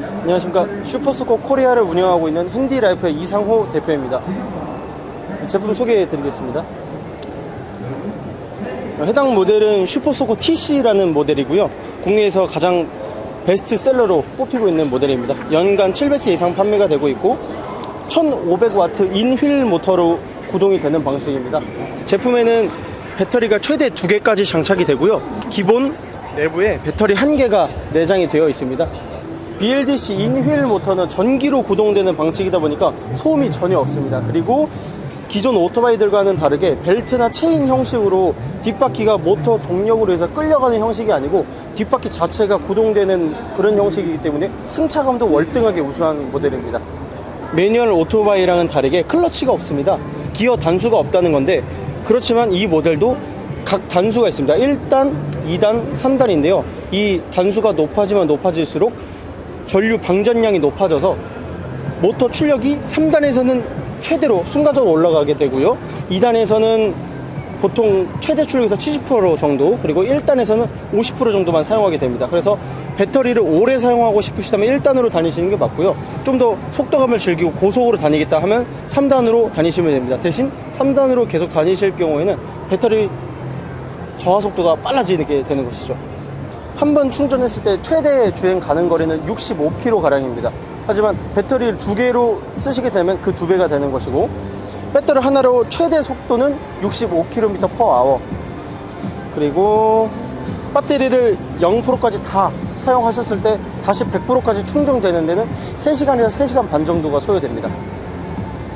안녕하십니까. 슈퍼스코 코리아를 운영하고 있는 핸디라이프의 이상호 대표입니다. 제품 소개해 드리겠습니다. 해당 모델은 슈퍼소코 TC라는 모델이고요. 국내에서 가장 베스트셀러로 뽑히고 있는 모델입니다. 연간 700대 이상 판매가 되고 있고 1500W 인휠 모터로 구동이 되는 방식입니다. 제품에는 배터리가 최대 2개까지 장착이 되고요. 기본 내부에 배터리 1개가 내장이 되어 있습니다 BLDC 인휠 모터는 전기로 구동되는 방식이다 보니까 소음이 전혀 없습니다. 그리고 기존 오토바이들과는 다르게 벨트나 체인 형식으로 뒷바퀴가 모터 동력으로 해서 끌려가는 형식이 아니고 뒷바퀴 자체가 구동되는 그런 형식이기 때문에 승차감도 월등하게 우수한 모델입니다. 매뉴얼 오토바이랑은 다르게 클러치가 없습니다. 기어 단수가 없다는 건데 그렇지만 이 모델도 각 단수가 있습니다. 1단, 2단, 3단인데요. 이 단수가 높아지면 높아질수록 전류 방전량이 높아져서 모터 출력이 3단에서는 최대로 순간적으로 올라가게 되고요. 2단에서는 보통 최대 출력에서 70% 정도 그리고 1단에서는 50% 정도만 사용하게 됩니다. 그래서 배터리를 오래 사용하고 싶으시다면 1단으로 다니시는 게 맞고요. 좀 더 속도감을 즐기고 고속으로 다니겠다 하면 3단으로 다니시면 됩니다. 대신 3단으로 계속 다니실 경우에는 배터리 저하 속도가 빨라지게 되는 것이죠. 한 번 충전했을 때 최대 주행 가는 거리는 65km 가량입니다. 하지만 배터리를 두 개로 쓰시게 되면 그 두 배가 되는 것이고 배터리 하나로 최대 속도는 65km per hour. 그리고 배터리를 0%까지 다 사용하셨을 때 다시 100%까지 충전되는 데는 3시간에서 3시간 반 정도가 소요됩니다.